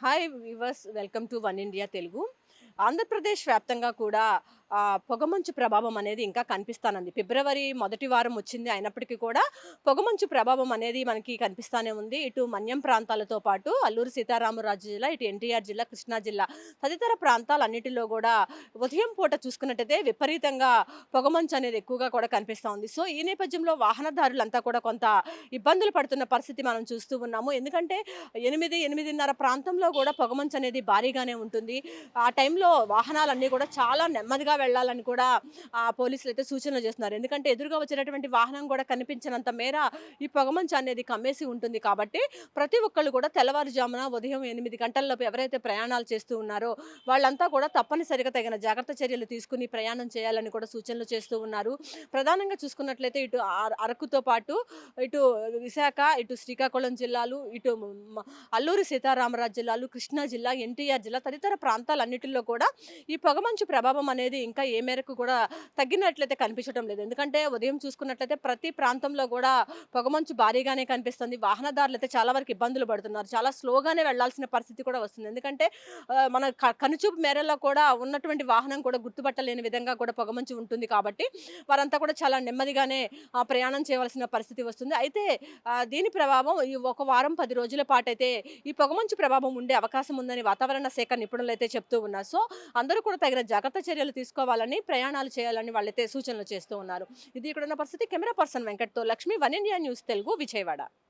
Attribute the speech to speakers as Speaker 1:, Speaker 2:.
Speaker 1: Hi viewers welcome to one India Telugu Andhra Pradesh వ్యాప్తంగా కూడా పొగమంచు ప్రభావం అనేది ఇంకా కనిపిస్తానంది. ఫిబ్రవరి మొదటి వారం వచ్చింది అయినప్పటికీ కూడా పొగమంచు ప్రభావం అనేది మనకి కనిపిస్తానే ఉంది. ఇటు మన్యం ప్రాంతాలతో పాటు అల్లూరు సీతారామరాజు జిల్లా ఇటు ఎన్టీఆర్ జిల్లా కృష్ణా జిల్లా తదితర ప్రాంతాలన్నిటిలో కూడా ఉదయం పూట చూసుకున్నట్టయితే విపరీతంగా పొగమంచు అనేది ఎక్కువగా కూడా కనిపిస్తూ ఉంది. సో ఈ నేపథ్యంలో వాహనదారులంతా కూడా కొంత ఇబ్బందులు పడుతున్న పరిస్థితి మనం చూస్తూ ఉన్నాము. ఎందుకంటే ఎనిమిది ఎనిమిదిన్నర ప్రాంతంలో కూడా పొగమంచు అనేది భారీగానే ఉంటుంది. ఆ టైంలో వాహనాలన్నీ కూడా చాలా నెమ్మదిగా వెళ్ళాలని కూడా ఆ పోలీసులు అయితే సూచనలు చేస్తున్నారు. ఎందుకంటే ఎదురుగా వచ్చేటటువంటి వాహనం కూడా కనిపించినంత మేర ఈ పొగమంచు అనేది కమ్మేసి ఉంటుంది కాబట్టి ప్రతి ఒక్కళ్ళు కూడా తెల్లవారుజామున ఉదయం ఎనిమిది గంటల్లోపు ఎవరైతే ప్రయాణాలు చేస్తూ ఉన్నారో వాళ్ళంతా కూడా తప్పనిసరిగా తగిన జాగ్రత్త చర్యలు తీసుకుని ప్రయాణం చేయాలని కూడా సూచనలు చేస్తూ ఉన్నారు. ప్రధానంగా చూసుకున్నట్లయితే ఇటు అర- అరకుతో పాటు ఇటు విశాఖ ఇటు శ్రీకాకుళం జిల్లాలు ఇటు అల్లూరి సీతారామరాజు జిల్లాలు కృష్ణా జిల్లా ఎన్టీఆర్ జిల్లా తదితర ప్రాంతాలన్నిటిలో కూడా ఈ పొగమంచు ప్రభావం అనేది ఇంకా ఏ మేరకు కూడా తగ్గినట్లయితే కనిపించడం లేదు. ఎందుకంటే ఉదయం చూసుకున్నట్లయితే ప్రతి ప్రాంతంలో కూడా పొగమంచు భారీగానే కనిపిస్తుంది. వాహనదారులు అయితే చాలా వరకు ఇబ్బందులు పడుతున్నారు. చాలా స్లోగానే వెళ్ళాల్సిన పరిస్థితి కూడా వస్తుంది. ఎందుకంటే మన కనుచూపు మేరలో కూడా ఉన్నటువంటి వాహనం కూడా గుర్తుపట్టలేని విధంగా కూడా పొగమంచు ఉంటుంది కాబట్టి వారంతా కూడా చాలా నెమ్మదిగానే ప్రయాణం చేయవలసిన పరిస్థితి వస్తుంది. అయితే దీని ప్రభావం ఈ ఒక వారం పది రోజుల పాటు అయితే ఈ పొగమంచు ప్రభావం ఉండే అవకాశం ఉందని వాతావరణ శాఖ నిపుణులు అయితే చెప్తూ ఉన్నారు. సో అందరూ కూడా తగిన జాగ్రత్త చర్యలు తీసుకోవాలని ప్రయాణాలు చేయాలని వాళ్ళైతే సూచనలు చేస్తూ ఉన్నారు. ఇది ఇక్కడ ఉన్న పరిస్థితి. Camera person వెంకట్తో Lakshmi. One India news Telugu Vijayawada.